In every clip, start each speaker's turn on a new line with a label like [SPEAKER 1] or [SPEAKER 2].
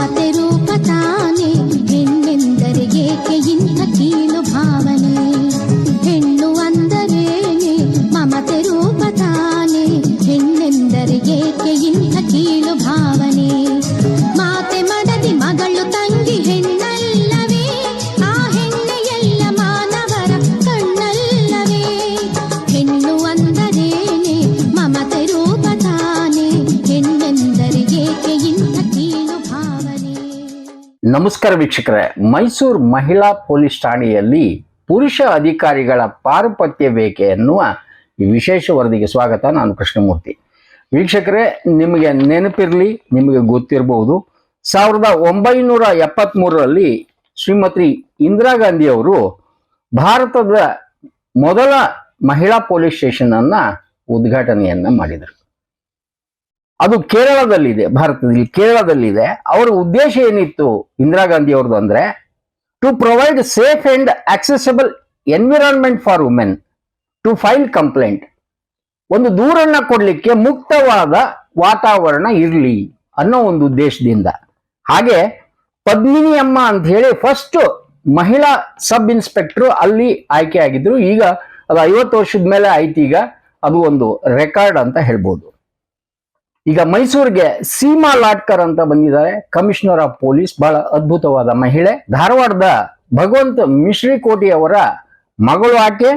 [SPEAKER 1] uma
[SPEAKER 2] ನಮಸ್ಕಾರ ವೀಕ್ಷಕರೇ. ಮೈಸೂರು ಮಹಿಳಾ ಪೊಲೀಸ್ ಠಾಣೆಯಲ್ಲಿ ಪುರುಷ ಅಧಿಕಾರಿಗಳ ಪಾರುಪತ್ಯ ಬೇಕೆ ಎನ್ನುವ ವಿಶೇಷ ವರದಿಗೆ ಸ್ವಾಗತ. ನಾನು ಕೃಷ್ಣಮೂರ್ತಿ. ವೀಕ್ಷಕರೇ, ನಿಮಗೆ ನೆನಪಿರಲಿ, ನಿಮಗೆ ಗೊತ್ತಿರಬಹುದು ಸಾವಿರದ ಒಂಬೈನೂರ ಎಪ್ಪತ್ತ್ಮೂರರಲ್ಲಿ ಶ್ರೀಮತಿ ಇಂದಿರಾ ಗಾಂಧಿ ಅವರು ಭಾರತದ ಮೊದಲ ಮಹಿಳಾ ಪೊಲೀಸ್ ಸ್ಟೇಷನನ್ನು ಉದ್ಘಾಟನೆಯನ್ನ ಮಾಡಿದರು. ಅದು ಕೇರಳದಲ್ಲಿದೆ, ಭಾರತದಲ್ಲಿ ಕೇರಳದಲ್ಲಿದೆ. ಅವರ ಉದ್ದೇಶ ಏನಿತ್ತು ಇಂದಿರಾ ಗಾಂಧಿ ಅವ್ರದ್ದು ಅಂದ್ರೆ to provide safe and accessible environment for women to file complaint ಒಂದು ದೂರನ್ನ ಕೊಡಲಿಕ್ಕೆ ಮುಕ್ತವಾದ ವಾತಾವರಣ ಇರಲಿ ಅನ್ನೋ ಒಂದು ಉದ್ದೇಶದಿಂದ. ಹಾಗೆ ಪದ್ಮಿನಿ ಅಮ್ಮ ಅಂತ ಹೇಳಿ ಫಸ್ಟ್ ಮಹಿಳಾ ಸಬ್ ಇನ್ಸ್ಪೆಕ್ಟರ್ ಅಲ್ಲಿ ಆಯ್ಕೆ ಆಗಿದ್ರು. ಈಗ ಅದು ಐವತ್ತು ವರ್ಷದ ಮೇಲೆ ಆಯ್ತು ಈಗ. ಅದು ಒಂದು ರೆಕಾರ್ಡ್ ಅಂತ ಹೇಳ್ಬೋದು. ಈಗ ಮೈಸೂರಿಗೆ ಸೀಮಾ ಲಾಟ್ಕರ್ ಅಂತ ಬಂದಿದ್ದಾರೆ. ಕಮಿಷನರ್ ಆಫ್ ಪೊಲೀಸ್, ಬಹಳ ಅದ್ಭುತವಾದ ಮಹಿಳೆ. ಧಾರವಾಡದ ಭಗವಂತ ಮಿಶ್ರಿಕೋಟಿ ಅವರ ಮಗಳು ಆಕೆ.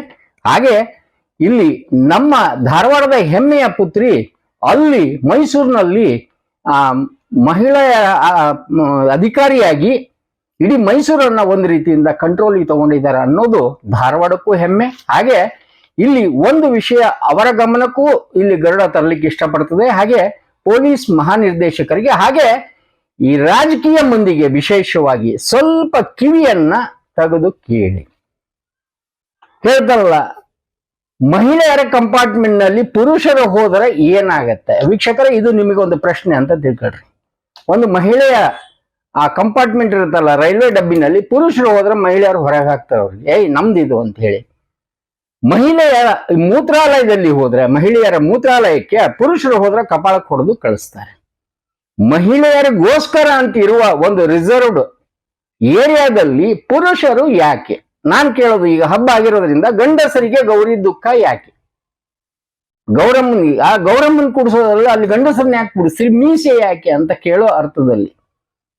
[SPEAKER 2] ಹಾಗೆ ಇಲ್ಲಿ ನಮ್ಮ ಧಾರವಾಡದ ಹೆಮ್ಮೆಯ ಪುತ್ರಿ, ಅಲ್ಲಿ ಮೈಸೂರಿನಲ್ಲಿ, ಆ, ಮಹಿಳೆಯ ಅಧಿಕಾರಿಯಾಗಿ ಇಡೀ ಮೈಸೂರನ್ನ ಒಂದು ರೀತಿಯಿಂದ ಕಂಟ್ರೋಲಿಗೆ ತಗೊಂಡಿದ್ದಾರೆ ಅನ್ನೋದು ಧಾರವಾಡಕ್ಕೂ ಹೆಮ್ಮೆ. ಹಾಗೆ ಇಲ್ಲಿ ಒಂದು ವಿಷಯ ಅವರ ಗಮನಕ್ಕೂ ಇಲ್ಲಿ ಗರುಡ ತರಲಿಕ್ಕೆ ಇಷ್ಟಪಡ್ತದೆ. ಹಾಗೆ ಪೊಲೀಸ್ ಮಹಾನಿರ್ದೇಶಕರಿಗೆ, ಹಾಗೆ ಈ ರಾಜಕೀಯ ಮಂದಿಗೆ ವಿಶೇಷವಾಗಿ ಸ್ವಲ್ಪ ಕಿವಿಯನ್ನ ತೆಗೆದು ಕೇಳಿ. ಹೇಳ್ತಾರಲ್ಲ ಮಹಿಳೆಯರ ಕಂಪಾರ್ಟ್ಮೆಂಟ್ನಲ್ಲಿ ಪುರುಷರು ಹೋದರೆ ಏನಾಗತ್ತೆ? ವೀಕ್ಷಕರ, ಇದು ಒಂದು ಪ್ರಶ್ನೆ ಅಂತ ತಿಳ್ಕೊಳ್ರಿ. ಒಂದು ಮಹಿಳೆಯ, ಆ ಕಂಪಾರ್ಟ್ಮೆಂಟ್ ಇರುತ್ತಲ್ಲ, ರೈಲ್ವೆ ಡಬ್ಬಿನಲ್ಲಿ ಪುರುಷರು ಹೋದ್ರೆ ಮಹಿಳೆಯರು ಹೊರಗೆ ಹಾಕ್ತಾರೆ ಅವ್ರಿಗೆ ಏಯ್, ನಮ್ದಿದು ಅಂತ ಹೇಳಿ. ಮಹಿಳೆಯರ ಮೂತ್ರಾಲಯದಲ್ಲಿ ಹೋದ್ರೆ, ಮಹಿಳೆಯರ ಮೂತ್ರಾಲಯಕ್ಕೆ ಪುರುಷರು ಹೋದ್ರೆ ಕಪಾಳಕ್ಕೆ ಹೊಡೆದು ಕಳಿಸ್ತಾರೆ. ಮಹಿಳೆಯರಿಗೋಸ್ಕರ ಅಂತ ಇರುವ ಒಂದು ರಿಸರ್ವ್ಡ್ ಏರಿಯಾದಲ್ಲಿ ಪುರುಷರು ಯಾಕೆ? ನಾನ್ ಕೇಳೋದು ಈಗ ಹಬ್ಬ ಆಗಿರೋದ್ರಿಂದ ಗಂಡಸರಿಗೆ ಗೌರಿ ದುಃಖ ಯಾಕೆ? ಗೌರಮ್ಮನ್, ಆ ಗೌರಮ್ಮನ್ ಕುಡಿಸೋದ್ರಲ್ಲ ಅಲ್ಲಿ ಗಂಡಸರನ್ನ ಯಾಕೆ ಕುಡಿಸ್ರಿ ಮೀಸೆ ಯಾಕೆ ಅಂತ ಕೇಳೋ ಅರ್ಥದಲ್ಲಿ.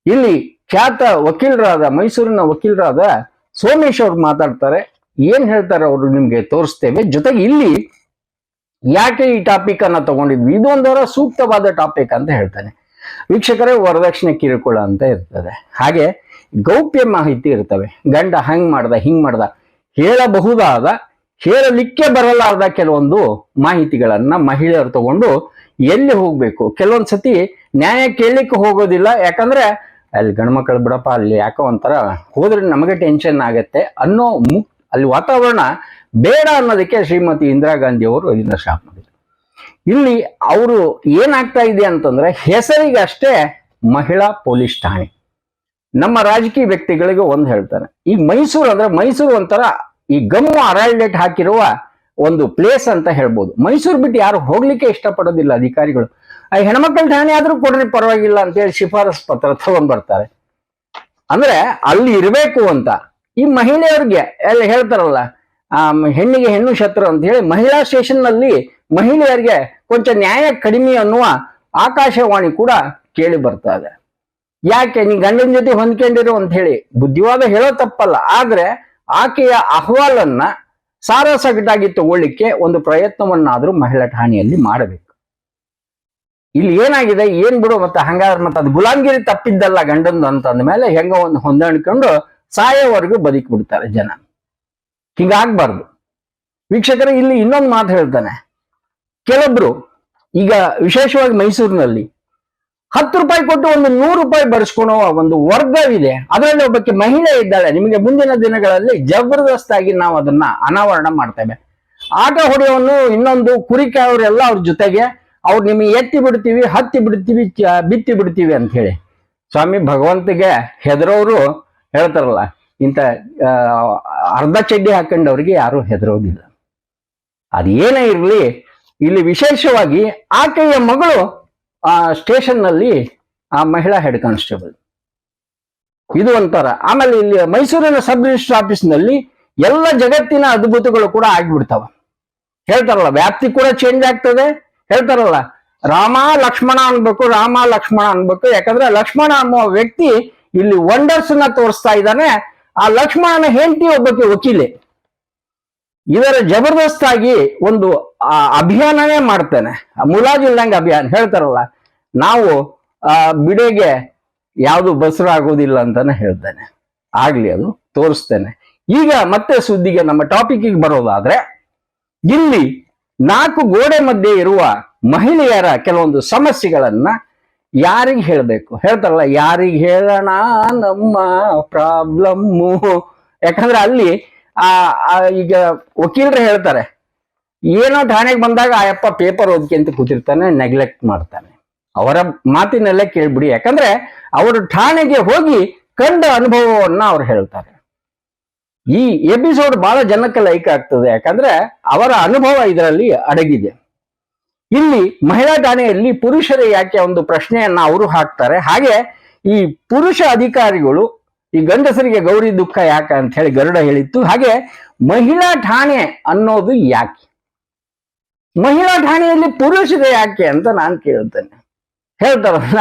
[SPEAKER 2] ಇಲ್ಲಿ ಖ್ಯಾತ ವಕೀಲರಾದ, ಮೈಸೂರಿನ ವಕೀಲರಾದ ಸೋಮೇಶ್ ಅವ್ರು ಮಾತಾಡ್ತಾರೆ. ಏನ್ ಹೇಳ್ತಾರೆ ಅವರು ನಿಮ್ಗೆ ತೋರಿಸ್ತೇವೆ? ಜೊತೆಗೆ ಇಲ್ಲಿ ಯಾಕೆ ಈ ಟಾಪಿಕ್ ಅನ್ನ ತಗೊಂಡಿದ್ವಿ? ಇದೊಂದರ ಸೂಕ್ತವಾದ ಟಾಪಿಕ್ ಅಂತ ಹೇಳ್ತಾನೆ. ವೀಕ್ಷಕರೇ, ವರದಕ್ಷಿಣೆ ಕಿರುಕುಳ ಅಂತ ಇರ್ತದೆ. ಹಾಗೆ ಗೌಪ್ಯ ಮಾಹಿತಿ ಇರ್ತವೆ. ಗಂಡ ಹಂಗ್ ಮಾಡ್ದ, ಹಿಂಗ್ ಮಾಡ್ದ, ಹೇಳಬಹುದಾದ, ಹೇಳಲಿಕ್ಕೆ ಬರಲಾರ್ದ ಕೆಲವೊಂದು ಮಾಹಿತಿಗಳನ್ನ ಮಹಿಳೆಯರು ತಗೊಂಡು ಎಲ್ಲಿ ಹೋಗ್ಬೇಕು? ಕೆಲವೊಂದ್ ಸತಿ ನ್ಯಾಯ ಕೇಳಲಿಕ್ಕೆ ಹೋಗೋದಿಲ್ಲ. ಯಾಕಂದ್ರೆ ಅಲ್ಲಿ ಗಂಡ್ಮಕ್ಳು ಬಿಡಪ್ಪ, ಅಲ್ಲಿ ಯಾಕೋ ಒಂಥರ ಹೋದ್ರೆ ನಮಗೆ ಟೆನ್ಷನ್ ಆಗತ್ತೆ ಅನ್ನೋ ಮು ಅಲ್ಲಿ ವಾತಾವರಣ ಬೇಡ ಅನ್ನೋದಕ್ಕೆ ಶ್ರೀಮತಿ ಇಂದಿರಾ ಗಾಂಧಿ ಅವರು ಇದನ್ನ ಸ್ಟಾಪ್ ಮಾಡಿದ್ರು. ಇಲ್ಲಿ ಅವರು ಏನಾಗ್ತಾ ಇದೆ ಅಂತಂದ್ರೆ ಹೆಸರಿಗೆ ಅಷ್ಟೇ ಮಹಿಳಾ ಪೊಲೀಸ್ ಠಾಣೆ. ನಮ್ಮ ರಾಜಕೀಯ ವ್ಯಕ್ತಿಗಳಿಗೆ ಒಂದು ಹೇಳ್ತಾರೆ. ಈಗ ಮೈಸೂರು ಅಂದ್ರೆ ಮೈಸೂರು ಒಂಥರ ಈ ಗಮ್ಮು ಅರಾಲ್ಡೇಟ್ ಹಾಕಿರುವ ಒಂದು ಪ್ಲೇಸ್ ಅಂತ ಹೇಳ್ಬೋದು. ಮೈಸೂರು ಬಿಟ್ಟು ಯಾರು ಹೋಗ್ಲಿಕ್ಕೆ ಇಷ್ಟಪಡೋದಿಲ್ಲ ಅಧಿಕಾರಿಗಳು. ಆ ಹೆಣ್ಮಕ್ಳ ಠಾಣೆ ಆದ್ರೂ ಕೊಡ್ರಿ ಪರವಾಗಿಲ್ಲ ಅಂತೇಳಿ ಶಿಫಾರಸ್ ಪತ್ರ ತಗೊಂಡ್ ಬರ್ತಾರೆ ಅಂದ್ರೆ ಅಲ್ಲಿ ಇರಬೇಕು ಅಂತ ಈ ಮಹಿಳೆಯರಿಗೆ ಎಲ್ಲ ಹೇಳ್ತಾರಲ್ಲ, ಆ ಹೆಣ್ಣಿಗೆ ಹೆಣ್ಣು ಶತ್ರು ಅಂತ ಹೇಳಿ ಮಹಿಳಾ ಸ್ಟೇಷನ್ನಲ್ಲಿ ಮಹಿಳೆಯರಿಗೆ ಕೊಂಚ ನ್ಯಾಯ ಕಡಿಮೆ ಅನ್ನುವ ಆಕಾಶವಾಣಿ ಕೂಡ ಕೇಳಿ ಬರ್ತಾ ಇದೆ. ಯಾಕೆ? ನೀ ಗಂಡನ ಜೊತೆ ಹೊಂದ್ಕೊಂಡಿರು ಅಂತ ಹೇಳಿ. ಬುದ್ಧಿವಾದ ಹೇಳೋ ತಪ್ಪಲ್ಲ. ಆದ್ರೆ ಆಕೆಯ ಅಹವಾಲನ್ನ ಸಾರಾಸಗಟಾಗಿ ತಗೊಳ್ಳಿಕ್ಕೆ ಒಂದು ಪ್ರಯತ್ನವನ್ನಾದ್ರೂ ಮಹಿಳಾ ಠಾಣೆಯಲ್ಲಿ ಮಾಡಬೇಕು. ಇಲ್ಲಿ ಏನಾಗಿದೆ? ಏನ್ ಬಿಡು ಮತ್ತೆ ಹಂಗಾದ್ರೆ ಮತ್ತೆ ಅದು ಗುಲಾಮ್ಗಿರಿ ತಪ್ಪಿದ್ದಲ್ಲ ಗಂಡಂದು ಅಂತ ಅಂದ್ಮೇಲೆ ಹೆಂಗ ಒಂದು ಹೊಂದಾಣಿಕೊಂಡು ಸಾಯೋವರೆಗೂ ಬದುಕಿ ಬಿಡ್ತಾರೆ ಜನ. ಹಿಂಗಾಗ್ಬಾರ್ದು. ವೀಕ್ಷಕರ, ಇಲ್ಲಿ ಇನ್ನೊಂದು ಮಾತು ಹೇಳ್ತಾನೆ. ಕೆಲವೊಬ್ರು ಈಗ ವಿಶೇಷವಾಗಿ ಮೈಸೂರಿನಲ್ಲಿ ಹತ್ತು ರೂಪಾಯಿ ಕೊಟ್ಟು ಒಂದು ನೂರು ರೂಪಾಯಿ ಬರ್ಸ್ಕೊಳೋ ಒಂದು ವರ್ಗವಿದೆ. ಅದರಲ್ಲಿ ಒಬ್ಬಕ್ಕೆ ಮಹಿಳೆ ಇದ್ದಾಳೆ. ನಿಮಗೆ ಮುಂದಿನ ದಿನಗಳಲ್ಲಿ ಜಬರ್ದಸ್ತಾಗಿ ನಾವು ಅದನ್ನ ಅನಾವರಣ ಮಾಡ್ತೇವೆ. ಆಟ ಹೊಡೆಯೋನು ಇನ್ನೊಂದು ಕುರಿಕಾಯವರೆಲ್ಲ ಅವ್ರ ಜೊತೆಗೆ. ಅವ್ರು ನಿಮಗೆ ಎತ್ತಿ ಬಿಡ್ತೀವಿ, ಹತ್ತಿ ಬಿಡ್ತೀವಿ ಬಿತ್ತಿ ಬಿಡ್ತೀವಿ ಅಂತ ಹೇಳಿ. ಸ್ವಾಮಿ, ಭಗವಂತಿಗೆ ಹೆದರೋರು ಹೇಳ್ತಾರಲ್ಲ, ಇಂಥ ಅರ್ಧ ಚಡ್ಡಿ ಹಾಕೊಂಡವ್ರಿಗೆ ಯಾರು ಹೆದರೋಗಿಲ್ಲ ಅದೇನೇ ಇರಲಿ, ಇಲ್ಲಿ ವಿಶೇಷವಾಗಿ ಆಕೆಯ ಮಗಳು, ಆ ಸ್ಟೇಷನ್ನಲ್ಲಿ ಆ ಮಹಿಳಾ ಹೆಡ್ ಕಾನ್ಸ್ಟೇಬಲ್. ಇದು ಒಂಥರ. ಆಮೇಲೆ ಇಲ್ಲಿ ಮೈಸೂರಿನ ಸಬ್ ರಿಜಿಸ್ಟರ್ ಆಫೀಸ್ನಲ್ಲಿ ಎಲ್ಲ ಜಗತ್ತಿನ ಅದ್ಭುತಗಳು ಕೂಡ ಆಗ್ಬಿಡ್ತಾವ. ಹೇಳ್ತಾರಲ್ಲ, ವ್ಯಾಪ್ತಿ ಕೂಡ ಚೇಂಜ್ ಆಗ್ತದೆ. ಹೇಳ್ತಾರಲ್ಲ, ರಾಮ ಲಕ್ಷ್ಮಣ ಅನ್ಬೇಕು, ರಾಮ ಲಕ್ಷ್ಮಣ ಅನ್ಬೇಕು. ಯಾಕಂದ್ರೆ ಲಕ್ಷ್ಮಣ ಅನ್ನೋ ವ್ಯಕ್ತಿ ಇಲ್ಲಿ ವಂಡರ್ಸ್ನ ತೋರಿಸ್ತಾ ಇದ್ದಾನೆ. ಆ ಲಕ್ಷ್ಮಣನ ಹೆಂಡತಿ ಒಬ್ಬಕ್ಕೆ ವಕೀಲೆ. ಇದರ ಜಬರ್ದಸ್ತಾಗಿ ಒಂದು ಅಭಿಯಾನನೇ ಮಾಡ್ತೇನೆ. ಮುಲಾಜಿಲ್ದಂಗೆ ಅಭಿಯಾನ. ಹೇಳ್ತಾರಲ್ಲ, ನಾವು, ಆ, ಬಿಡೆಗೆ ಯಾವುದು ಬಸರ ಆಗೋದಿಲ್ಲ ಅಂತಾನೆ ಹೇಳ್ತೇನೆ. ಆಗ್ಲಿ ಅದು, ತೋರಿಸ್ತೇನೆ. ಈಗ ಮತ್ತೆ ಸುದ್ದಿಗೆ ನಮ್ಮ ಟಾಪಿಕ್ಗೆ ಬರೋದಾದ್ರೆ, ಇಲ್ಲಿ ನಾಲ್ಕು ಗೋಡೆ ಮಧ್ಯೆ ಇರುವ ಮಹಿಳೆಯರ ಕೆಲವೊಂದು ಸಮಸ್ಯೆಗಳನ್ನ ಯಾರಿಗೆ ಹೇಳಬೇಕು? ಹೇಳ್ತಾರಲ್ಲ, ಯಾರಿಗೆ ಹೇಳೋಣ ನಮ್ಮ ಪ್ರಾಬ್ಲಮ್ಮು. ಯಾಕಂದ್ರೆ ಅಲ್ಲಿ ಆ ಈಗ ವಕೀಲರು ಹೇಳ್ತಾರೆ, ಏನೋ ಠಾಣೆಗೆ ಬಂದಾಗ ಆಯಪ್ಪ ಪೇಪರ್ ಓದ್ಕೊಂತ ಕೂತಿರ್ತಾನೆ ನೆಗ್ಲೆಕ್ಟ್ ಮಾಡ್ತಾನೆ. ಅವರ ಮಾತಿನಲ್ಲೇ ಕೇಳ್ಬಿಡಿ. ಯಾಕಂದ್ರೆ ಅವರು ಠಾಣೆಗೆ ಹೋಗಿ ಕಂಡ ಅನುಭವವನ್ನ ಅವ್ರು ಹೇಳ್ತಾರೆ. ಈ ಎಪಿಸೋಡ್ ಬಹಳ ಜನಕ್ಕೆ ಲೈಕ್ ಆಗ್ತದೆ. ಯಾಕಂದ್ರೆ ಅವರ ಅನುಭವ ಇದರಲ್ಲಿ ಅಡಗಿದೆ. ಇಲ್ಲಿ ಮಹಿಳಾ ಠಾಣೆಯಲ್ಲಿ ಪುರುಷರೇ ಯಾಕೆ ಒಂದು ಪ್ರಶ್ನೆಯನ್ನ ಅವರು ಹಾಕ್ತಾರೆ? ಹಾಗೆ ಈ ಪುರುಷ ಅಧಿಕಾರಿಗಳು ಈ ಗಂಡಸರಿಗೆ ಗೌರಿ ದುಃಖ ಯಾಕೆ ಅಂತ ಹೇಳಿ ಗರುಡ ಹೇಳಿತ್ತು. ಹಾಗೆ ಮಹಿಳಾ ಠಾಣೆ ಅನ್ನೋದು ಯಾಕೆ? ಮಹಿಳಾ ಠಾಣೆಯಲ್ಲಿ ಪುರುಷರೇ ಯಾಕೆ ಅಂತ ನಾನು ಕೇಳ್ತೇನೆ. ಹೇಳ್ತಾರಲ್ಲ,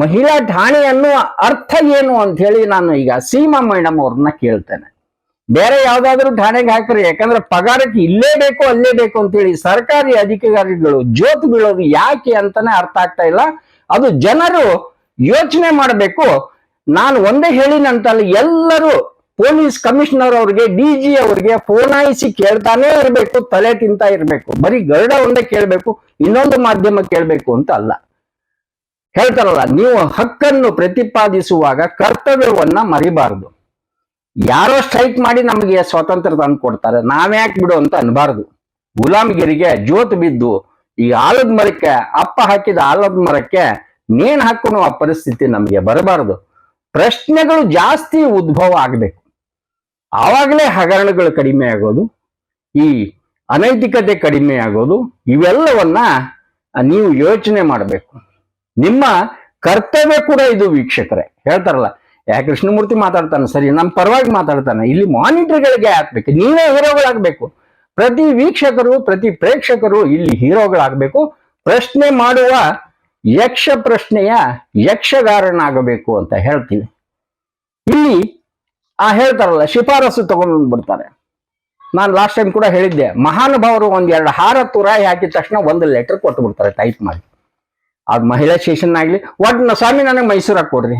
[SPEAKER 2] ಮಹಿಳಾ ಠಾಣೆ ಅನ್ನುವ ಅರ್ಥ ಏನು ಅಂತ ಹೇಳಿ ನಾನು ಈಗ ಸೀಮಾ ಮೇಡಮ್ ಅವ್ರನ್ನ ಕೇಳ್ತೇನೆ. ಬೇರೆ ಯಾವ್ದಾದ್ರು ಠಾಣೆಗೆ ಹಾಕ್ರಿ ಯಾಕಂದ್ರೆ ಪಗಾರಕ್ಕೆ ಇಲ್ಲೇ ಬೇಕು, ಅಲ್ಲೇ ಬೇಕು ಅಂತೇಳಿ ಸರ್ಕಾರಿ ಅಧಿಕಾರಿಗಳು ಜೋತು ಬೀಳೋದು ಯಾಕೆ ಅಂತಾನೆ ಅರ್ಥ ಆಗ್ತಾ ಇಲ್ಲ. ಅದು ಜನರು ಯೋಚನೆ ಮಾಡಬೇಕು. ನಾನು ಒಂದೇ ಹೇಳಿನಂತಲ್ಲ ಎಲ್ಲರೂ ಪೊಲೀಸ್ ಕಮಿಷನರ್ ಅವ್ರಿಗೆ, ಡಿ ಜಿ ಅವ್ರಿಗೆ ಫೋನಾಯಿಸಿ ಕೇಳ್ತಾನೆ ಇರಬೇಕು, ತಲೆ ತಿಂತಾ ಇರಬೇಕು. ಬರೀ ಗರುಡ ಒಂದೇ ಕೇಳಬೇಕು, ಇನ್ನೊಂದು ಮಾಧ್ಯಮ ಕೇಳಬೇಕು ಅಂತ ಅಲ್ಲ. ಹೇಳ್ತಾರಲ್ಲ, ನೀವು ಹಕ್ಕನ್ನು ಪ್ರತಿಪಾದಿಸುವಾಗ ಕರ್ತವ್ಯವನ್ನ ಮರಿಬಾರದು. ಯಾರೋ ಸ್ಟ್ರೈಕ್ ಮಾಡಿ ನಮಗೆ ಸ್ವಾತಂತ್ರ್ಯ ತಂದು ಕೊಡ್ತಾರೆ. ನಾವ್ಯಾಕೆ ಬಿಡು ಅಂತ ಅನ್ಬಾರ್ದು. ಗುಲಾಮಗಿರಿಗೆ ಜೋತ್ ಬಿದ್ದು ಈ ಆಲದ ಮರಕ್ಕೆ ಅಪ್ಪ ಹಾಕಿದ ಆಲದ ಮರಕ್ಕೆ ನೇಣ್ ಹಾಕೋನು ಆ ಪರಿಸ್ಥಿತಿ ನಮಗೆ ಬರಬಾರದು. ಪ್ರಶ್ನೆಗಳು ಜಾಸ್ತಿ ಉದ್ಭವ ಆಗ್ಬೇಕು. ಆವಾಗಲೇ ಹಗರಣಗಳು ಕಡಿಮೆ ಆಗೋದು, ಈ ಅನೈತಿಕತೆ ಕಡಿಮೆ ಆಗೋದು, ಇವೆಲ್ಲವನ್ನ ನೀವು ಯೋಚನೆ ಮಾಡಬೇಕು. ನಿಮ್ಮ ಕರ್ತವ್ಯ ಕೂಡ ಇದು ವೀಕ್ಷಕರೇ. ಹೇಳ್ತಾರಲ್ಲ ಯಾ ಕೃಷ್ಣಮೂರ್ತಿ ಮಾತಾಡ್ತಾನೆ, ಸರಿ ನಮ್ಮ ಪರವಾಗಿ ಮಾತಾಡ್ತಾನೆ. ಇಲ್ಲಿ ಮಾನಿಟರ್ಗಳಿಗೆ ಹಾಕ್ಬೇಕು, ನೀವೇ ಹೀರೋಗಳಾಗಬೇಕು. ಪ್ರತಿ ವೀಕ್ಷಕರು, ಪ್ರತಿ ಪ್ರೇಕ್ಷಕರು ಇಲ್ಲಿ ಹೀರೋಗಳಾಗಬೇಕು. ಪ್ರಶ್ನೆ ಮಾಡುವ ಯಕ್ಷ ಪ್ರಶ್ನೆಯ ಯಕ್ಷಗಾರನಾಗಬೇಕು ಅಂತ ಹೇಳ್ತೀವಿ. ಇಲ್ಲಿ ಆ ಹೇಳ್ತಾರಲ್ಲ, ಶಿಫಾರಸು ತಗೊಂಡು ಬಂದ್ಬಿಡ್ತಾರೆ ನಾನು ಲಾಸ್ಟ್ ಟೈಮ್ ಕೂಡ ಹೇಳಿದ್ದೆ, ಮಹಾನುಭಾವರು ಒಂದ್ ಎರಡು ಹಾರ ತುರಾಯಿ ಹಾಕಿದ ತಕ್ಷಣ ಒಂದು ಲೆಟರ್ ಕೊಟ್ಟು ಬಿಡ್ತಾರೆ ಟೈಪ್ ಮಾಡಿ. ಅದು ಮಹಿಳಾ ಸ್ಟೇಷನ್ ಆಗಲಿ ಒಟ್ಟು ಸ್ವಾಮಿ, ನನಗೆ ಮೈಸೂರಾಗ ಕೊಡ್ರಿ.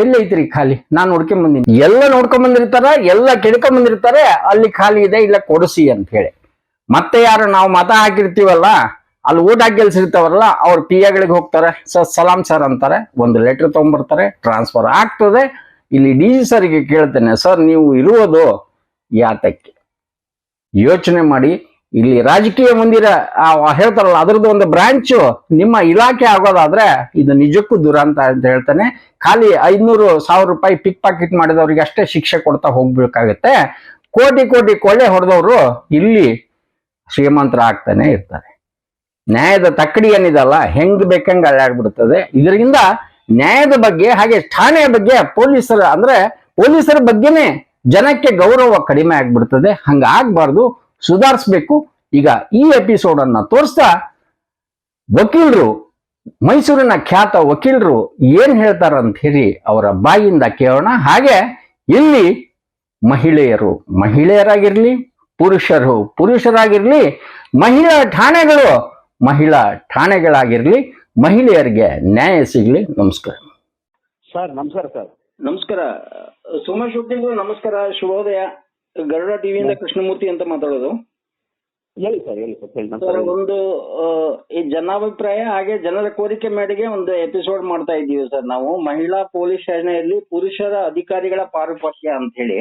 [SPEAKER 2] ಎಲ್ಲಿ ಐತ್ರಿ ಖಾಲಿ? ನಾನು ನೋಡ್ಕೊಂಡ್ ಬಂದೀನಿ. ಎಲ್ಲ ನೋಡ್ಕೊಂಡ್ ಬಂದಿರ್ತಾರ, ಎಲ್ಲ ಕೆಡ್ಕೊಂಡ್ ಬಂದಿರ್ತಾರೆ, ಅಲ್ಲಿ ಖಾಲಿ ಇದೆ, ಇಲ್ಲ ಕೊಡಿಸಿ ಅಂತ ಹೇಳಿ. ಮತ್ತೆ ಯಾರು ನಾವು ಮತ ಹಾಕಿರ್ತೀವಲ್ಲ, ಅಲ್ಲಿ ಊಟ ಗೆಲ್ಸಿರ್ತಾವಲ್ಲ ಅವ್ರ ಪಿ ಎಗಳಿಗೆ ಹೋಗ್ತಾರೆ ಸರ್ ಸಲಾಂ ಸರ್ ಅಂತಾರೆ, ಒಂದು ಲೆಟರ್ ತಗೊಂಡ್ಬರ್ತಾರೆ ಟ್ರಾನ್ಸ್ಫರ್ ಆಗ್ತದೆ. ಇಲ್ಲಿ ಡಿ ಸಿ ಸರ್ಗೆ ಕೇಳ್ತೇನೆ ಸರ್ ನೀವು ಇರುವುದು ಯಾತಕ್ಕೆ? ಯೋಚನೆ ಮಾಡಿ ಇಲ್ಲಿ ರಾಜಕೀಯ ಮಂದಿರ ಹೇಳ್ತಾರಲ್ಲ, ಅದರದ್ದು ಒಂದು ಬ್ರಾಂಚ್ ನಿಮ್ಮ ಇಲಾಖೆ ಆಗೋದಾದ್ರೆ ಇದು ನಿಜಕ್ಕೂ ದುರಂತ ಅಂತ ಹೇಳ್ತಾನೆ. ಖಾಲಿ ಐದ್ನೂರು ಸಾವಿರ ರೂಪಾಯಿ ಪಿಕ್ ಪಾಕೆಟ್ ಮಾಡಿದವ್ರಿಗೆ ಅಷ್ಟೇ ಶಿಕ್ಷೆ ಕೊಡ್ತಾ ಹೋಗ್ಬೇಕಾಗತ್ತೆ. ಕೋಟಿ ಕೋಟಿ ಕೊಳ್ಳೆ ಹೊಡೆದವರು ಇಲ್ಲಿ ಶ್ರೀಮಂತರ ಆಗ್ತಾನೆ ಇರ್ತಾರೆ. ನ್ಯಾಯದ ತಕ್ಕಡಿ ಏನಿದಲ್ಲ ಹೆಂಗ್ ಬೇಕಂಗ್ ಅಲ್ಲಾಡ್ಬಿಡ್ತದೆ ಇದರಿಂದ ನ್ಯಾಯದ ಬಗ್ಗೆ, ಹಾಗೆ ಠಾಣೆಯ ಬಗ್ಗೆ ಪೊಲೀಸರ, ಅಂದ್ರೆ ಪೊಲೀಸರ ಬಗ್ಗೆನೇ ಜನಕ್ಕೆ ಗೌರವ ಕಡಿಮೆ ಆಗ್ಬಿಡ್ತದೆ. ಹಂಗ ಆಗ್ಬಾರ್ದು ಸುಧಾರಿಸ್ಬೇಕು. ಈಗ ಈ ಎಪಿಸೋಡ್ ಅನ್ನ ತೋರಿಸ್ತಾ ವಕೀಲರು, ಮೈಸೂರಿನ ಖ್ಯಾತ ವಕೀಲರು ಏನ್ ಹೇಳ್ತಾರ ಅಂತ ಹೇಳಿ ಅವರ ಬಾಯಿಂದ ಕೇಳೋಣ. ಹಾಗೆ ಇಲ್ಲಿ ಮಹಿಳೆಯರು, ಮಹಿಳೆಯರಾಗಿರ್ಲಿ, ಪುರುಷರು, ಪುರುಷರಾಗಿರ್ಲಿ, ಮಹಿಳಾ ಠಾಣೆಗಳು, ಮಹಿಳಾ ಠಾಣೆಗಳಾಗಿರ್ಲಿ, ಮಹಿಳೆಯರಿಗೆ ನ್ಯಾಯ ಸಿಗ್ಲಿ. ನಮಸ್ಕಾರ.
[SPEAKER 3] ಸರ್ ನಮಸ್ಕಾರ ಸರ್.
[SPEAKER 2] ನಮಸ್ಕಾರ. ಸುಮೇಶ್ ನಮಸ್ಕಾರ. ಶುಭೋದಯ. ಗರುಡ ಟಿವಿಯಿಂದ ಕೃಷ್ಣಮೂರ್ತಿ ಅಂತ ಮಾತಾಡೋದು?
[SPEAKER 3] ಹೇಳಿ ಸರ್ ಹೇಳಿ ಸರ್ ಹೇಳಿ
[SPEAKER 2] ಸರ್ ಒಂದು ಈ ಜನಾಭಿಪ್ರಾಯ ಹಾಗೆ ಜನರ ಕೋರಿಕೆ ಮೇರೆಗೆ ಒಂದು ಎಪಿಸೋಡ್ ಮಾಡ್ತಾ ಇದ್ದೀವಿ ಸರ್ ನಾವು. ಮಹಿಳಾ ಪೊಲೀಸ್ ಠಾಣೆಯಲ್ಲಿ ಪುರುಷರ ಅಧಿಕಾರಿಗಳ ಪಾರುಪತ್ಯ ಅಂತ ಹೇಳಿ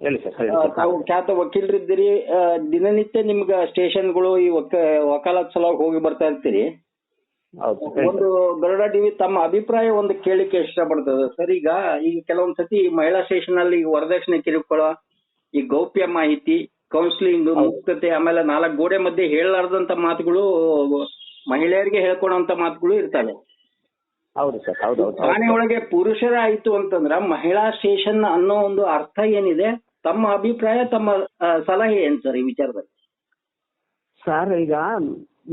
[SPEAKER 3] ಹೇಳಿ ಸರ್.
[SPEAKER 2] ತಾವು ಖ್ಯಾತ ವಕೀಲರಿದ್ದೀರಿ. ದಿನನಿತ್ಯ ನಿಮ್ಗ ಸ್ಟೇಷನ್ಗಳು ಈ ವಕ ವಕಾಲತ್ ಸಲುವಾಗಿ ಹೋಗಿ ಬರ್ತಾ ಇರ್ತೀರಿ. ಒಂದು ಗರುಡ ಟಿವಿ ತಮ್ಮ ಅಭಿಪ್ರಾಯ ಒಂದು ಕೇಳಿಕೆ ಇಷ್ಟಪಡ್ತದೆ ಸರ್. ಈಗ ಈಗ ಕೆಲವೊಂದ್ ಸತಿ ಮಹಿಳಾ ಸ್ಟೇಷನ್ ಅಲ್ಲಿ ವರದಕ್ಷಿಣೆ ಕಿರುಕುಳ ಈ ಗೌಪ್ಯ ಮಾಹಿತಿ ಕೌನ್ಸಿಲಿಂಗ್ ಮುಕ್ತತೆ ಆಮೇಲೆ ನಾಲ್ಕು ಗೋಡೆ ಮಧ್ಯೆ ಹೇಳಲಾರದಂತ ಮಾತುಗಳು ಮಹಿಳೆಯರಿಗೆ ಹೇಳ್ಕೊಡೋಂತ ಮಾತುಗಳು ಇರ್ತವೆ.
[SPEAKER 3] ಹೌದು ಸರ್ ಹೌದು
[SPEAKER 4] ಠಾಣೆ ಒಳಗೆ ಪುರುಷರ ಆಯ್ತು ಅಂತಂದ್ರ ಮಹಿಳಾ ಸ್ಟೇಷನ್ ಅನ್ನೋ ಒಂದು ಅರ್ಥ ಏನಿದೆ? ತಮ್ಮ ಅಭಿಪ್ರಾಯ ತಮ್ಮ ಸಲಹೆ ಏನ್ ಸರ್ ಈ ವಿಚಾರದಲ್ಲಿ?
[SPEAKER 3] ಸರ್ ಈಗ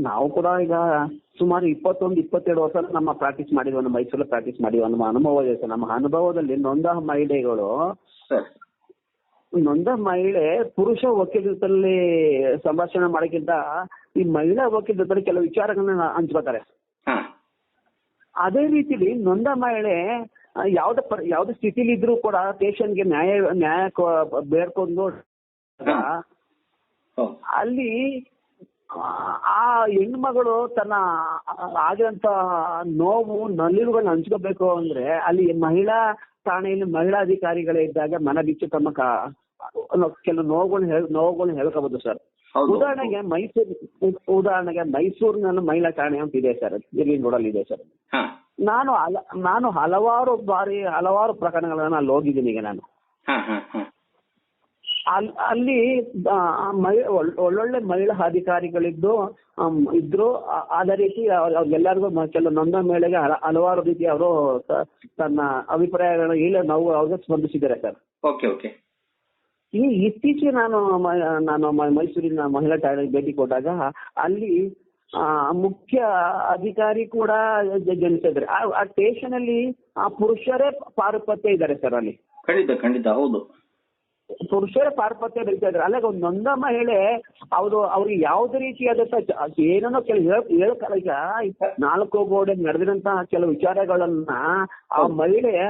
[SPEAKER 3] ನಾವು ಕೂಡ ಈಗ ಸುಮಾರು ಇಪ್ಪತ್ತೊಂದು ಇಪ್ಪತ್ತೆರಡು ವರ್ಷ ನಮ್ಮ ಪ್ರಾಕ್ಟೀಸ್ ಮಾಡಿದ್ವಿ ಮೈಸೂರು ಮೈಸೂರಲ್ಲಿ ಪ್ರಾಕ್ಟೀಸ್ ಮಾಡಿದ್ವಿ ನಮ್ಮ ಅನುಭವ ಇದೆ ಸರ್. ನಮ್ಮ ಅನುಭವದಲ್ಲಿ ನೊಂದ ಮಹಿಳೆಗಳು
[SPEAKER 4] ಸರ್.
[SPEAKER 3] ನೊಂದ ಮಹಿಳೆ ಪುರುಷ ವಕೀಲ ಜೊತೆಲಿ ಸಂಭಾಷಣೆ ಮಾಡೋಕ್ಕಿಂತ ಈ ಮಹಿಳಾ ವಕೀಲ ಜೊತೆ ಕೆಲವು ವಿಚಾರಗಳನ್ನ ಹಂಚ್ಕೋತಾರೆ. ಅದೇ ರೀತಿಲಿ ನೊಂದ ಮಹಿಳೆ ಯಾವ್ದ ಯಾವ್ದ ಸ್ಥಿತಿಲಿ ಇದ್ರು ಕೂಡ ಸ್ಟೇಷನ್ಗೆ ನ್ಯಾಯ ನ್ಯಾಯ ಬೇಡ್ಕೊಂಡು ಅಲ್ಲಿ ಆ, ಹೆಣ್ಣು ಮಗಳು ತನ್ನ ಆಗಿರಂತ ನೋವು ನಲಿವುಗಳನ್ನ ಹಂಚ್ಕೋಬೇಕು ಅಂದ್ರೆ ಅಲ್ಲಿ ಮಹಿಳಾ ಠಾಣೆಯಲ್ಲಿ ಮಹಿಳಾ ಅಧಿಕಾರಿಗಳೇ ಇದ್ದಾಗ ಮನ ಬಿಚ್ಚು ತಮ್ಮ ಕೆಲವು ನೋವುಗಳನ್ನ ಹೇಳ್ ನೋವುಗಳನ್ನ ಹೇಳ್ಕೋಬಹುದು ಸರ್. ಉದಾಹರಣೆಗೆ ಮೈಸೂರು ಉದಾಹರಣೆಗೆ ಮೈಸೂರಿನಲ್ಲಿ ಮಹಿಳಾ ಠಾಣೆ ಅಂತ ಇದೆ ಸರ್ ಇಲ್ಲಿ ನೋಡಲ್ ಇದೆ ಸರ್. ನಾನು ನಾನು ಹಲವಾರು ಬಾರಿ ಹಲವಾರು ಪ್ರಕರಣಗಳನ್ನ ಅಲ್ಲಿ ಹೋಗಿದ್ದೀನಿ ಈಗ ನಾನು. ಅಲ್ಲಿ ಒಳ್ಳೊಳ್ಳೆ ಮಹಿಳಾ ಅಧಿಕಾರಿಗಳಿದ್ದು ಇದ್ರು ಅದೇ ರೀತಿ ಅವ್ರ್- ಅವ್ರಿಗೆಲ್ಲರಿಗೂ ಕೆಲವು ನೊಂದ ಮೇಳೆಗೆ ಹಲವಾರು ರೀತಿ ಅವರು ತನ್ನ ಅಭಿಪ್ರಾಯಗಳನ್ನ ಹೇಳಿ ನಾವು ಅವ್ರಿಗೆ ಸ್ಪಂದಿಸಿದ್ದಾರೆ ಸರ್.
[SPEAKER 4] Okay okay.
[SPEAKER 3] ಈ ಇತ್ತೀಚೆಗೆ ನಾನು ನಾನು ಮೈಸೂರಿನ ಮಹಿಳಾ ಠಾಣೆಗೆ ಭೇಟಿ ಕೊಟ್ಟಾಗ ಅಲ್ಲಿ ಮುಖ್ಯ ಅಧಿಕಾರಿ ಕೂಡ ಜನಿಸ್ತಾ ಜನಿಸಿದ್ರೆ ಆ- ಆ ಸ್ಟೇಷನ್ ಅಲ್ಲಿ ಆ ಪುರುಷರೇ ಪಾರುಪತ್ಯ ಇದ್ದಾರೆ ಸರ್ ಅಲ್ಲಿ.
[SPEAKER 4] ಖಂಡಿತ ಖಂಡಿತ, ಹೌದು.
[SPEAKER 3] ಪುರುಷರ ಪಾರ್ಪತ್ಯ ಬೆಳೀತಾ ಇದ್ದಾರೆ. ಅಲ್ಲ ಒಂದು ನೊಂದ ಮಹಿಳೆ ಅವರು ಅವ್ರಿಗೆ ಯಾವುದೇ ರೀತಿಯಾದಂತ ಏನನ್ನೋ ಕೆಲವು ಹೇಳ್- ಹೇಳ್ತಾರೆ ಈಗ ನಾಲ್ಕು ಗೋಡೆ ನಡೆದಿರಂತಹ ಕೆಲವು ವಿಚಾರಗಳನ್ನ ಆ ಮಹಿಳೆ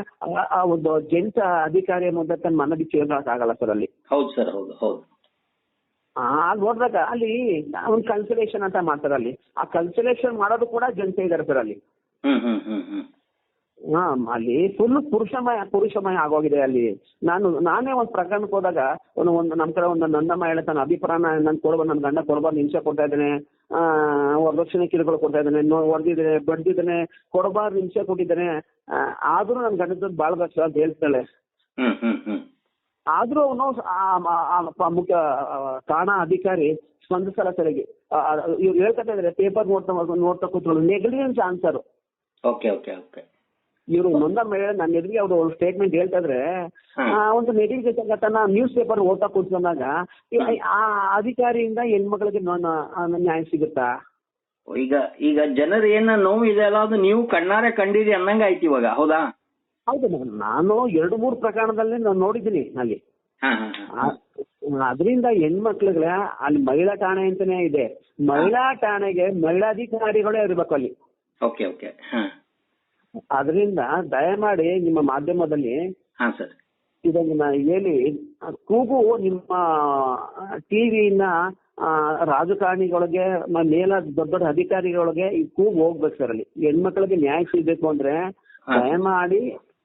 [SPEAKER 3] ಆ- ಒಂದು ಜಂಟ ಅಧಿಕಾರಿಯ ಮುಂದೆ ತನ್ನ ಮನ ಬಿಚ್ಚಿ ಆಗಲ್ಲ ಸರ್ ಅಲ್ಲಿ.
[SPEAKER 4] ಹೌದು ಸರ್ ಹೌದು ಹೌದು.
[SPEAKER 3] ಅಲ್ಲಿ ನೋಡಿದಾಗ ಅಲ್ಲಿ ಒಂದು ಕನ್ಸಲೇಷನ್ ಅಂತ ಮಾಡ್ತಾರೆ ಅಲ್ಲಿ. ಆ ಕನ್ಸಲೇಷನ್ ಮಾಡೋದು ಕೂಡ ಜನತೆ ಇದಾರೆ ಸರ್ ಅಲ್ಲಿ.
[SPEAKER 4] ಹ್ಮ್ ಹ್ಮ್ ಹ್ಮ್ ಹ್ಮ್.
[SPEAKER 3] ಹಾ ಅಲ್ಲಿ ಫುಲ್ ಪುರುಷಮಯ ಪುರುಷಮಯ ಆಗೋಗಿದೆ ಅಲ್ಲಿ. ನಾನು ನಾನೇ ಒಂದು ಪ್ರಕರಣಕ್ಕೆ ಹೋದಾಗ ಒಂದು ಒಂದು ನಮ್ಮ ಕಡೆ ಒಂದು ನನ್ನ ಮಹಿಳೆ ತನ್ನ ಅಭಿಪ್ರಾಯನ ನನ್ ಕೊಡುವ ನನ್ನ ಗಂಡ ಕೊಡ್ಬಾರ್ದು ಹಿಂಸೆ ಕೊಡ್ತಾ ಇದ್ದಾನೆ. ಆ ವರದಕ್ಷಿಣೆ ಕಿರುಗಳು ಕೊಡ್ತಾ ಇದ್ದಾನೆ ಹೊಡೆದಿದ್ದಾನೆ ಬಡ್ದಿದ್ದಾನೆ ಕೊಡಬಾರ್ದು ಹಿಂಸೆ ಕೊಟ್ಟಿದ್ದಾನೆ. ಆದ್ರೂ ನನ್ನ ಗಂಡದ ಬಾಳ ಕಷ್ಟ ಅಂತ ಹೇಳ್ತಾಳೆ. ಆದ್ರೂ ಅವನು ಮುಖ್ಯ ಠಾಣಾ ಅಧಿಕಾರಿ ಸ್ಪಂದಿಸಲ್ಲ ಸರಿಗೆ. ಇವ್ರು ಹೇಳ್ಕೊತಾ ಇದಾರೆ ಪೇಪರ್ ನೋಡ್ತಾ ನೋಡ್ತಾ ಕೂತ್ಕೊಂಡು negligence answer
[SPEAKER 4] okay okay okay
[SPEAKER 3] ಇವರು ನೊಂದ ಮೇಲೆ ನನ್ನ ಎದುರಿಗೆ ಅವರು ಸ್ಟೇಟ್ಮೆಂಟ್ ಹೇಳ್ತಾ ಇದ್ರೆ ಆ, ಒಂದು ನೆಟಿಫಿಕೇಶನ್ ತನ್ನ ನ್ಯೂಸ್ ಪೇಪರ್ ಓದ್ತಾ ಕೂತ್ಕೊಂಡಾಗ ಆ ಅಧಿಕಾರಿಯಿಂದ ಹೆಣ್ಮಕ್ಳಿಗೆ ನ್ಯಾಯ ಸಿಗುತ್ತಾ?
[SPEAKER 4] ಈಗ ಈಗ ಜನರ ಏನ ನೋವು ಇದೆ ಅಲ್ಲ ಅದು ನೀವು ಕಣ್ಣಾರೆ ಕಂಡಿರಿ ಅನ್ನಂಗ ಆಯ್ತು ಇವಾಗ ಹೌದಾ?
[SPEAKER 3] ಹೌದು ನಾನು- ಎರಡು ಮೂರು ಪ್ರಕರಣದಲ್ಲಿ ನಾನು ನೋಡಿದ್ದೀನಿ ಅಲ್ಲಿ ಅದರಿಂದ ಹೆಣ್ಮಕ್ಳಿಗೆ ಅಲ್ಲಿ ಮಹಿಳಾ ಠಾಣೆ ಅಂತಾನೆ ಇದೆ. ಮಹಿಳಾ ಠಾಣೆಗೆ ಮಹಿಳಾಧಿಕಾರಿಗಳೇ ಇರ್ಬೇಕು ಅಲ್ಲಿ.
[SPEAKER 4] Okay okay.
[SPEAKER 3] ಅದರಿಂದ ದಯಮಾಡಿ ನಿಮ್ಮ ಮಾಧ್ಯಮದಲ್ಲಿ
[SPEAKER 4] ಹಾ ಸರ್.
[SPEAKER 3] ಇದನ್ನ ಹೇಳಿ ಕೂಗು ನಿಮ್ಮ ಟಿವಿಯಿಂದ ರಾಜಕಾರಣಿಗಳಿಗೆ ಮ- ಮೇಲ ದೊಡ್ಡ ದೊಡ್ಡ ಅಧಿಕಾರಿಗಳಿಗೆ ಈ ಕೂಗು ಹೋಗ್ಬೇಕು ಸರ್ ಅಲ್ಲಿ. ಹೆಣ್ಮಕ್ಳಿಗೆ ನ್ಯಾಯ ಸಿಗ್ಬೇಕು ಅಂದ್ರೆ. ದಯಮಾಡಿ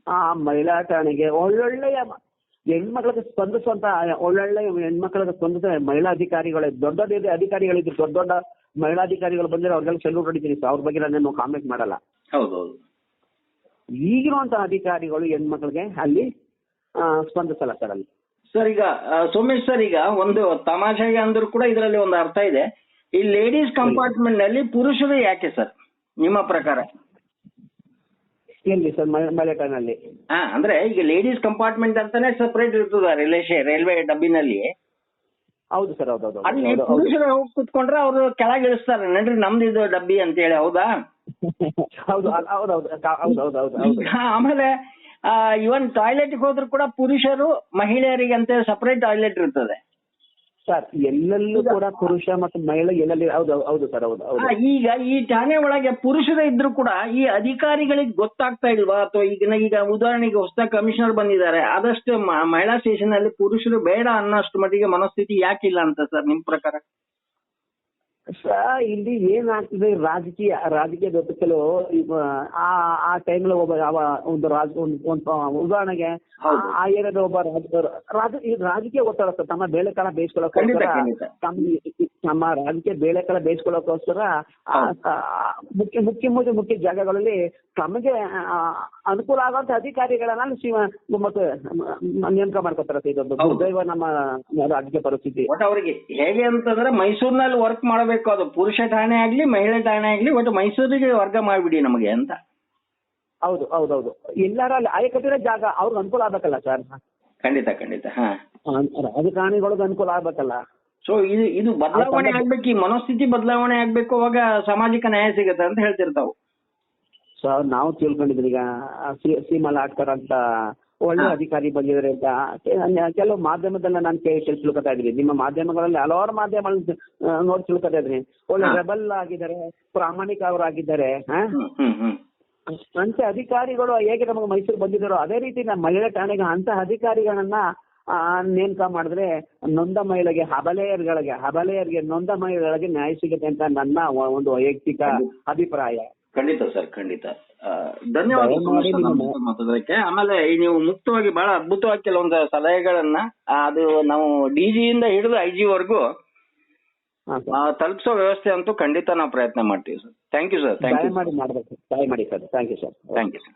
[SPEAKER 3] ಆ ಮಹಿಳಾ ಠಾಣೆಗೆ ಒಳ್ಳೊಳ್ಳೆಯ ಹೆಣ್ಮಕ್ಳಿಗೆ ಸ್ಪಂದಿಸುವಂತ ಒಳ್ಳೊಳ್ಳೆ ಹೆಣ್ಮಕ್ಳಿಗೆ ಸ್ಪಂದಿಸ ಮಹಿಳಾ ಅಧಿಕಾರಿಗಳೇ ದೊಡ್ಡ ದೊಡ್ಡ ಅಧಿಕಾರಿಗಳಿದ್ರು ದೊಡ್ಡ ದೊಡ್ಡ ಮಹಿಳಾ ಅಧಿಕಾರಿಗಳು ಬಂದ್ರೆ ಅವ್ರಿಗೆಲ್ಲ ಸೆಲ್ಯೂಟ್ ಹೊಡಿತೀನಿ ಸರ್. ಅವ್ರ ಬಗ್ಗೆ ನಾನು ಕಾಮೆಂಟ್ ಮಾಡಲ್ಲ.
[SPEAKER 4] ಹೌದು ಹೌದು.
[SPEAKER 3] ಈಗಿರುವಂತಹ ಅಧಿಕಾರಿಗಳು ಹೆಣ್ಮಕ್ಳಿಗೆ ಅಲ್ಲಿ ಸ್ಪಂದಿಸಲ್ಲ ಸರ್ ಅಲ್ಲಿ
[SPEAKER 4] ಸರ್ ಈಗ ಸೋಮೇಶ್ ಸರ್ ಈಗ ಒಂದು ತಮಾಷೆಗೆ ಅಂದ್ರೂ ಕೂಡ ಇದರಲ್ಲಿ ಒಂದು ಅರ್ಥ ಇದೆ. ಈ ಲೇಡೀಸ್ ಕಂಪಾರ್ಟ್ಮೆಂಟ್ನಲ್ಲಿ ಪುರುಷರು ಯಾಕೆ ಸರ್ ನಿಮ್ಮ ಪ್ರಕಾರ?
[SPEAKER 3] ಎಲ್ಲಿ ಸರ್ ಮಲೆಟಾನಲ್ಲಿ
[SPEAKER 4] ಹಾ ಅಂದ್ರೆ ಈಗ ಲೇಡೀಸ್ ಕಂಪಾರ್ಟ್ಮೆಂಟ್ ಅಂತಾನೆ ಸಪರೇಟ್ ಇರ್ತದ ರೈಲ್ವೆ ರೈಲ್ವೆ ಡಬ್ಬಿನಲ್ಲಿ.
[SPEAKER 3] ಹೌದು ಸರ್ ಹೌದು ಹೌದು
[SPEAKER 4] ಅಲ್ಲಿ ಪುರುಷರು ಹೋಗಿ ಕುತ್ಕೊಂಡ್ರೆ ಅವರು ಕೆಳಗೆ ಇಳಿಸ್ತಾರೆ ನಡ್ರಿ ನಮ್ದು ಇದು ಡಬ್ಬಿ ಅಂತ ಹೇಳಿ ಹೌದಾ?
[SPEAKER 3] ಹೌದು ಹೌದೌದು ಹೌದು
[SPEAKER 4] ಆಮೇಲೆ ಇವನ್ ಟಾಯ್ಲೆಟ್ ಹೋದ್ರು ಕೂಡ ಪುರುಷರು ಮಹಿಳೆಯರಿಗೆ ಅಂತ ಸಪರೇಟ್ ಟಾಯ್ಲೆಟ್ ಇರ್ತದೆ.
[SPEAKER 3] ಸರ್ ಎಲ್ಲೆಲ್ಲೂ ಕೂಡ ಪುರುಷ ಮತ್ತು ಮಹಿಳೆ ಎಲ್ಲೆಲ್ಲಿ ಹೌದು ಹೌದು ಸರ್ ಹೌದು ಹೌದು.
[SPEAKER 4] ಈಗ ಈ ಠಾಣೆ ಒಳಗೆ ಪುರುಷರೇ ಇದ್ರು ಕೂಡ ಈ ಅಧಿಕಾರಿಗಳಿಗೆ ಗೊತ್ತಾಗ್ತಾ ಇಲ್ವಾ? ಅಥವಾ ಈಗ ಈಗ ಉದಾಹರಣೆಗೆ ಹೊಸ ಕಮಿಷನರ್ ಬಂದಿದ್ದಾರೆ. ಆದಷ್ಟು ಮಹಿಳಾ ಸ್ಟೇಷನ್ ಅಲ್ಲಿ ಪುರುಷರು ಬೇಡ ಅನ್ನೋಷ್ಟು ಮಟ್ಟಿಗೆ ಮನಸ್ಥಿತಿ ಯಾಕಿಲ್ಲ ಅಂತ ಸರ್ ನಿಮ್ ಪ್ರಕಾರ?
[SPEAKER 3] ಸರ್ ಇಲ್ಲಿ ಏನಾಗ್ತದೆ ರಾಜಕೀಯ ರಾಜಕೀಯ ಈಗ ಆ ಆ ಟೈಮ್ ಒಬ್ಬ ಯಾವ ಒಂದು ರಾಜ ಒಂದು ಉದಾಹರಣೆಗೆ ಆ ಏರಿಯಾದ ಒಬ್ಬ ರಾಜ ರಾಜಕೀಯ ಒತ್ತಡ ಸರ್ ತಮ್ಮ ಬೇಳೆಕಾಳ
[SPEAKER 4] ಖಂಡಿತ,
[SPEAKER 3] ಬೇಯಿಸ್ಕೊಳ್ಳೋಕೋಸ್ಕರ. ತಮ್ಮ ನಮ್ಮ ರಾಜಕೀಯ ಬೇಳೆಕಾಳ ಬೇಯಿಸ್ಕೊಳ್ಳೋಕೋಸ್ಕರ ಮುಖ್ಯ ಮುಖ್ಯ ಮುಖ್ಯ ಮುಖ್ಯ ಜಾಗಗಳಲ್ಲಿ ತಮಗೆ ಅನುಕೂಲ ಆಗುವಂತ ಅಧಿಕಾರಿಗಳನ್ನ ಅಲ್ಲಿ ಶಿವ ಮತ್ತೆ ನೇಮಕ ಮಾಡ್ಕೊತಾರೆ ಇದೊಂದು. ದುರ್ದೈವ ನಮ್ಮ ರಾಜಕೀಯ ಪರಿಸ್ಥಿತಿ.
[SPEAKER 4] ಅವ್ರಿಗೆ ಹೇಗೆ ಅಂತಂದ್ರೆ ಮೈಸೂರಿನಲ್ಲಿ ವರ್ಕ್ ಮಾಡಬೇಕು. ಅದು ಪುರುಷ ಠಾಣೆ ಆಗ್ಲಿ ಮಹಿಳೆ ಠಾಣೆ ಆಗ್ಲಿ ಒಟ್ಟು ಮೈಸೂರಿಗೆ ವರ್ಗ ಮಾಡ್ಬಿಡಿ ನಮಗೆ ಅಂತ.
[SPEAKER 3] ಹೌದು ಹೌದೌದು ಎಲ್ಲಾರ ಅಲ್ಲಿ ಆಯಕಟ್ಟಿನ ಜಾಗ ಅವ್ರಿಗೆ ಅನುಕೂಲ ಆಗ್ಬೇಕಲ್ಲ ಸರ್?
[SPEAKER 4] ಖಂಡಿತ ಖಂಡಿತ ಹಾ.
[SPEAKER 3] ರಾಜಕಾರಣಿಗಳಿಗೆ ಅನುಕೂಲ ಆಗ್ಬೇಕಲ್ಲ?
[SPEAKER 4] ಸೊ ಇದು ಇದು ಬದಲಾವಣೆ ಆಗ್ಬೇಕು ಈ ಮನೋಸ್ಥಿತಿ ಬದಲಾವಣೆ ಆಗ್ಬೇಕು ಅವಾಗ ಸಾಮಾಜಿಕ ನ್ಯಾಯ ಸಿಗತ್ತೆ ಅಂತ ಹೇಳ್ತಿರ್ತಾವು.
[SPEAKER 3] ಸರ್ ನಾವು ತಿಳ್ಕೊಂಡಿದ್ವಿ ಈಗ. ಸೀಮಾ ಆಡ್ತಾರಂತ ಅಂತ ಒಳ್ಳೆ ಅಧಿಕಾರಿ ಬಂದಿದ್ದಾರೆ ಅಂತ. ಕೆಲವು ಮಾಧ್ಯಮದಲ್ಲ ನಾನು ಕೇಳಿ ತಿಳ್ಕೊತಾ ಇದ್ದೀನಿ ನಿಮ್ಮ ಮಾಧ್ಯಮಗಳಲ್ಲಿ ಹಲವಾರು ಮಾಧ್ಯಮ ನೋಡಿ ತಿಳ್ಕೊತಾ ಇದ್ದೀನಿ ಒಳ್ಳೆ ರೆಬಲ್ ಆಗಿದ್ದಾರೆ ಪ್ರಾಮಾಣಿಕ ಅವರಾಗಿದ್ದಾರೆ ಅಂತ ಅಧಿಕಾರಿಗಳು ಹೇಗೆ ನಮಗೆ ಮೈಸೂರು ಬಂದಿದ್ದಾರೋ ಅದೇ ರೀತಿ ನಮ್ಮ ಮಹಿಳಾ ಠಾಣೆಗೆ ಅಂತ ಅಧಿಕಾರಿಗಳನ್ನ ನೇಮಕ ಮಾಡಿದ್ರೆ ನೊಂದ ಮಹಿಳೆಗೆ ಹಬಲೆಯರ್ಗಳಿಗೆ ಹಬಲೆಯರಿಗೆ ನೊಂದ ಮಹಿಳೆಗಳಿಗೆ ನ್ಯಾಯ ಸಿಗುತ್ತೆ ಅಂತ ನನ್ನ ಒಂದು ವೈಯಕ್ತಿಕ ಅಭಿಪ್ರಾಯ.
[SPEAKER 4] ಖಂಡಿತ ಸರ್ ಖಂಡಿತ. ಧನ್ಯವಾದ ಮಾತಾಡೋದಕ್ಕೆ. ಆಮೇಲೆ ಈ ನೀವು ಮುಕ್ತವಾಗಿ ಬಹಳ ಅದ್ಭುತವಾಗಿ ಕೆಲವೊಂದು ಸಲಹೆಗಳನ್ನ ಅದು ನಾವು ಡಿ ಇಂದ ಹಿಡಿದು ಐ ಜಿ ವರ್ಗೂ ತಲುಪಿಸೋ ವ್ಯವಸ್ಥೆ ಅಂತೂ ಖಂಡಿತ ನಾವು ಪ್ರಯತ್ನ ಮಾಡ್ತೀವಿ sir. Thank you sir thank you
[SPEAKER 3] ಮಾಡಬೇಕು. ಟ್ರೈ ಮಾಡಿ sir thank you sir
[SPEAKER 4] thank you sir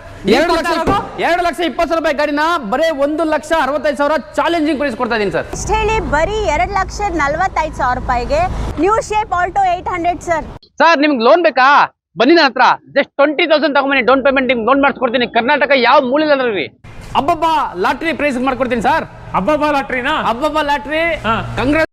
[SPEAKER 5] ಎರಡು ಲಕ್ಷ ಎರಡು ಲಕ್ಷ ಇಪ್ಪತ್ತು ಸಾವಿರ ರೂಪಾಯಿ ಗಾಡಿನ ಬರೀ ಒಂದು ಲಕ್ಷ ಅರವತ್ತೈದು ಸಾವಿರ ಚಾಲೆಂಜಿಂಗ್ ಪ್ರೈಸ್ ಕೊಡ್ತಾ ಇದೀನಿ ಸರ್.
[SPEAKER 6] ಇಷ್ಟು ಹೇಳಿ ಬರೀ ಎರಡು ಲಕ್ಷ ನಲ್ವತ್ತೈದು ಸಾವಿರ ರೂಪಾಯಿಗೆ new shape Alto eight hundred sir
[SPEAKER 5] sir ನಿಮ್ಗೆ ಲೋನ್ ಬೇಕಾ? ಬನ್ನಿ ನನ್ನ ಹತ್ರ. ಜಸ್ಟ್ ಟ್ವೆಂಟಿ ತೌಸಂಡ್ ತಗೊಂಬನ್ನಿ. ಡೌನ್ ಪೇಮೆಂಟ್ ನಿಮ್ಗೆ ಲೋನ್ ಮಾಡಿಸ್ಕೊಡ್ತೀನಿ. ಕರ್ನಾಟಕ ಯಾವ ಮೂಲ ರೀ? ಅಬ್ಬಬ್ಬಾ ಲಾಟ್ರಿ ಪ್ರೈಸ್ ಮಾಡ್ಕೊಡ್ತೀನಿ ಸರ್.
[SPEAKER 7] ಅಬ್ಬಬ್ಬಾ ಲಾಟ್ರಿನಾ
[SPEAKER 5] ಅಬ್ಬಬ್ಬಾ ಲಾಟ್ರಿ
[SPEAKER 7] ಹಾ.
[SPEAKER 5] ಕಂಗ್ರೆಸ್